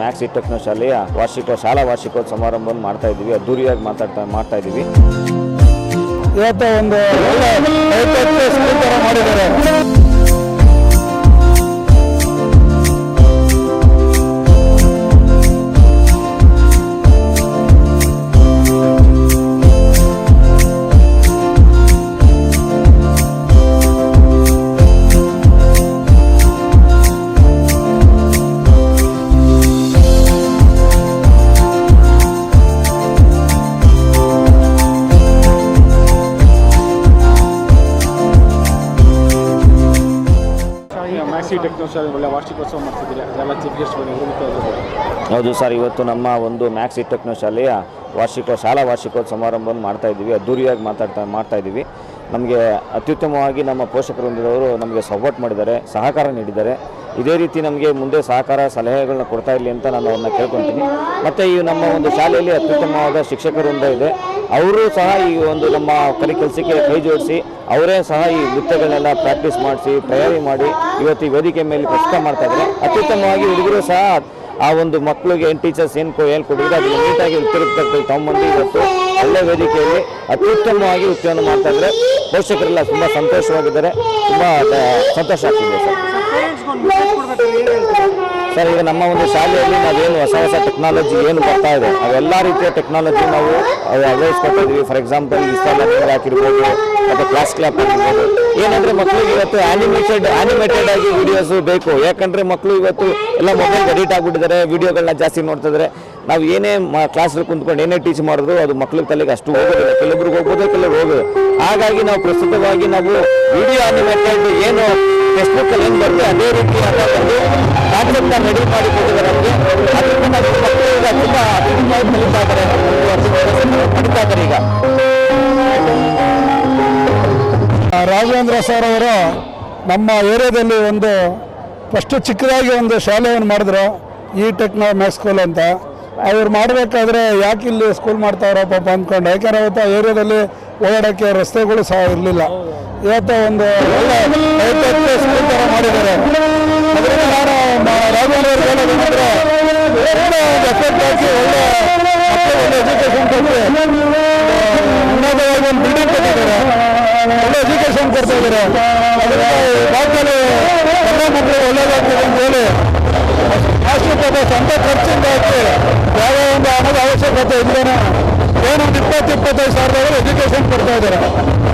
Max techno ಶಾಲೆಯ ವಾರ್ಷಿಕ ಶಾಲಾ ವಾರ್ಷಿಕೋತ್ಸವ ಸಮಾರಂಭವನ್ನು ಮಾಡ್ತಾ ಇದ್ದೀವಿ. ಅದ್ದೂರಿಯಾಗಿ ಮಾತಾಡ್ತಾ, ಮಾಡ್ತಾ ಇದ್ದೀವಿ. ಇವತ್ತು ಒಂದು ಮಾಡಿದ್ದಾರೆ ಒಳ್ಳೆ ವಾರ್ಷಿಕೋತ್ಸವ. ಹೌದು ಸರ್, ಇವತ್ತು ನಮ್ಮ ಒಂದು ಮ್ಯಾಕ್ಸಿ ಟೆಕ್ನೋ ಶಾಲೆಯ ವಾರ್ಷಿಕ, ಶಾಲಾ ವಾರ್ಷಿಕೋತ್ಸವ ಸಮಾರಂಭವನ್ನು ಮಾಡ್ತಾ ಇದ್ದೀವಿ. ಅದ್ದೂರಿಯಾಗಿ ಮಾತಾಡ್ತಾ, ಮಾಡ್ತಾ ಇದ್ದೀವಿ. ನಮಗೆ ಅತ್ಯುತ್ತಮವಾಗಿ ನಮ್ಮ ಪೋಷಕರೊಂದಿದವರು ನಮಗೆ ಸಪೋರ್ಟ್ ಮಾಡಿದ್ದಾರೆ, ಸಹಕಾರ ನೀಡಿದ್ದಾರೆ. ಇದೇ ರೀತಿ ನಮಗೆ ಮುಂದೆ ಸಹಕಾರ ಸಲಹೆಗಳನ್ನ ಕೊಡ್ತಾ ಇರಲಿ ಅಂತ ನಾನು ಅವ್ರನ್ನ ಕೇಳ್ಕೊತೀನಿ. ಮತ್ತು ಈ ನಮ್ಮ ಒಂದು ಶಾಲೆಯಲ್ಲಿ ಅತ್ಯುತ್ತಮವಾದ ಶಿಕ್ಷಕರಿಂದ ಇದೆ. ಅವರು ಸಹ ಈ ಒಂದು ನಮ್ಮ ಕಲಿ ಕೆಲಸಕ್ಕೆ ಕೈ ಜೋಡಿಸಿ, ಅವರೇ ಸಹ ಈ ನೃತ್ಯಗಳನ್ನೆಲ್ಲ ಪ್ರಾಕ್ಟೀಸ್ ಮಾಡಿಸಿ, ತಯಾರಿ ಮಾಡಿ ಇವತ್ತು ಈ ವೇದಿಕೆ ಮೇಲೆ ಪ್ರಸ್ತುತ ಮಾಡ್ತಾ ಇದ್ದಾರೆ. ಅತ್ಯುತ್ತಮವಾಗಿ ಹುಡುಗರು ಸಹ ಆ ಒಂದು ಮಕ್ಕಳಿಗೆ ಏನು ಟೀಚರ್ಸ್ ಏನು ಹೇಳ್ಕೊಟ್ಟಿದ್ರೆ ಅದನ್ನು ನೀಟಾಗಿ ಉತ್ತರಿಸ್ತಕ್ಕಂಥ ತಗೊಂಬಂದು ಇವತ್ತು ಒಳ್ಳೆ ವೇದಿಕೆಯಲ್ಲಿ ಅತ್ಯುತ್ತಮವಾಗಿ ನೃತ್ಯವನ್ನು ಮಾಡ್ತಾ ಇದ್ದಾರೆ. ಪೋಷಕರೆಲ್ಲ ತುಂಬ ಸಂತೋಷವಾಗಿದ್ದಾರೆ. ತುಂಬ ಸಂತೋಷ ಆಗ್ತಿದೆ ಸರ್. ಸರ್, ಈಗ ನಮ್ಮ ಒಂದು ಶಾಲೆಯಲ್ಲಿ ನಾವೇನು ಹೊಸ ಹೊಸ ಟೆಕ್ನಾಲಜಿ ಏನು ಬರ್ತಾ ಇದೆ, ಅವೆಲ್ಲ ರೀತಿಯ ಟೆಕ್ನಾಲಜಿ ನಾವು ಅಳವಡಿಸ್ಕೊತಾ ಇದೀವಿ. ಫಾರ್ ಎಕ್ಸಾಂಪಲ್ ಇನ್ಸ್ಟಾಲ್ ಆಗಿರ್ಬೋದು ಮತ್ತೆ ಕ್ಲಾಸ್ ಕ್ಲಾಪ್ ಆಗಿರ್ಬೋದು. ಏನಂದ್ರೆ ಮಕ್ಕಳಿಗೆ ಇವತ್ತು ಆನಿಮೇಟೆಡ್ ಆನಿಮೇಟೆಡ್ ಆಗಿ ವಿಡಿಯೋಸ್ ಬೇಕು. ಯಾಕಂದ್ರೆ ಮಕ್ಕಳು ಇವತ್ತು ಎಲ್ಲ ಮೊಬೈಲ್ ಎಡಿಟ್ ಆಗಿಬಿಟ್ಟಿದ್ದಾರೆ ವಿಡಿಯೋಗಳನ್ನ ಜಾಸ್ತಿ ನೋಡ್ತಿದ್ದಾರೆ ನಾವು ಏನೇ ಕ್ಲಾಸಲ್ಲಿ ಕುಂತ್ಕೊಂಡು ಏನೇ ಟೀಚ್ ಮಾಡಿದ್ರು ಅದು ಮಕ್ಕಳ ತಲೆಗೆ ಅಷ್ಟು ಹೋಗೋದಿಲ್ಲ. ಕೆಲವೊಬ್ರಿಗೆ ಹೋಗೋದೇ ಕೆಲವ್ರು ಹೋಗೋದು. ಹಾಗಾಗಿ ನಾವು ಪ್ರಸ್ತುತವಾಗಿ ನಾವು ವಿಡಿಯೋ ಅನಿಮೇಟೆಡ್ ಏನು ಫೇಸ್ಬುಕ್ ಅಲ್ಲಿ ಏನು ಬರುತ್ತೆ ಅದೇ ರೀತಿ ಒಂದು ರೆಡಿ ಮಾಡಿ ಕೊಟ್ಟಿದ್ದಾರೆ ನಮಗೆ. ಅದರಿಂದ ನಾವು ಮಕ್ಕಳು ಈಗ ತುಂಬ ಕಲಿತಾ ಇದ್ದಾರೆ. ಪಡಿತಾ ಇದ್ದಾರೆ ಈಗ. ರಾಘವೇಂದ್ರ ಸರ್ ಅವರು ನಮ್ಮ ಏರಿಯಾದಲ್ಲಿ ಒಂದು ಫಸ್ಟು ಚಿಕ್ಕದಾಗಿ ಒಂದು ಶಾಲೆಯನ್ನು ಮಾಡಿದ್ರು ಈ ಟೆಕ್ನೋ ಮ್ಯಾಕ್ಸ್ ಸ್ಕೂಲ್ ಅಂತ. ಅವ್ರು ಮಾಡಬೇಕಾದ್ರೆ ಯಾಕೆ ಇಲ್ಲಿ ಸ್ಕೂಲ್ ಮಾಡ್ತಾವ್ರ ಪಾಪ ಅಂದ್ಕೊಂಡು ಯಾಕೆಂದ್ರೆ ಅವತ್ತು ಆ ಏರಿಯಾದಲ್ಲಿ ಓಡಾಡೋಕ್ಕೆ ರಸ್ತೆಗಳು ಸಹ ಇರಲಿಲ್ಲ. ಇವತ್ತು ಒಂದು ಸ್ಕೂಲ್ ಮಾಡಿದ್ದಾರೆ. ಒಳ್ಳೆ ಉನ್ನತವಾಗಿ ಒಂದು ಕೊಡ್ತಾ ಇದ್ದಾರೆ. ಅಂತ ಹೇಳಿ ಪಾಪ ಸ್ವಂತ ಖರ್ಚಿಂದ ಹಾಕಿ ಯಾವ ಒಂದು ಹಣದ ಅವಶ್ಯಕತೆ ಇಲ್ಲದೇನೆ ಏನೊಂದು ಇಪ್ಪತ್ತು ಇಪ್ಪತ್ತೈದು ಸಾವಿರದವರು ಎಜುಕೇಶನ್ ಕೊಡ್ತಾ ಇದ್ದಾರೆ.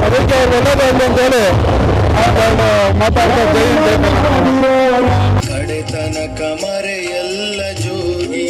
ಅದಕ್ಕೆ ಅವ್ರು ಒಳ್ಳೇದಾಗಲಿ ಅಂತ ಹೇಳಿ ನಾನು ಮಾತಾಡ್ತಾ ಜೈ. ಕಡೆತನಕ ಮರೆಯಲ್ಲ ಜೋಗಿ.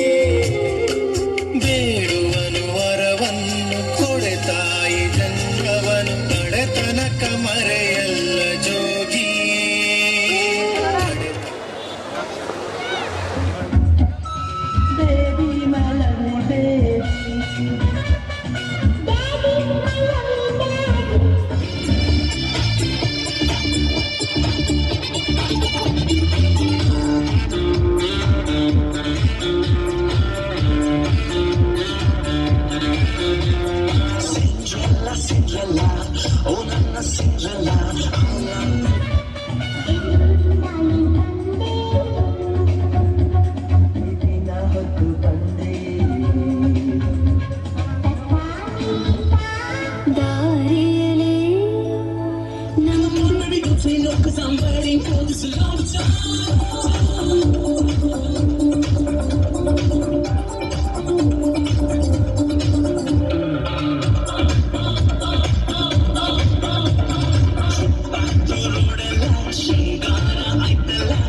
这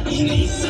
Inisa.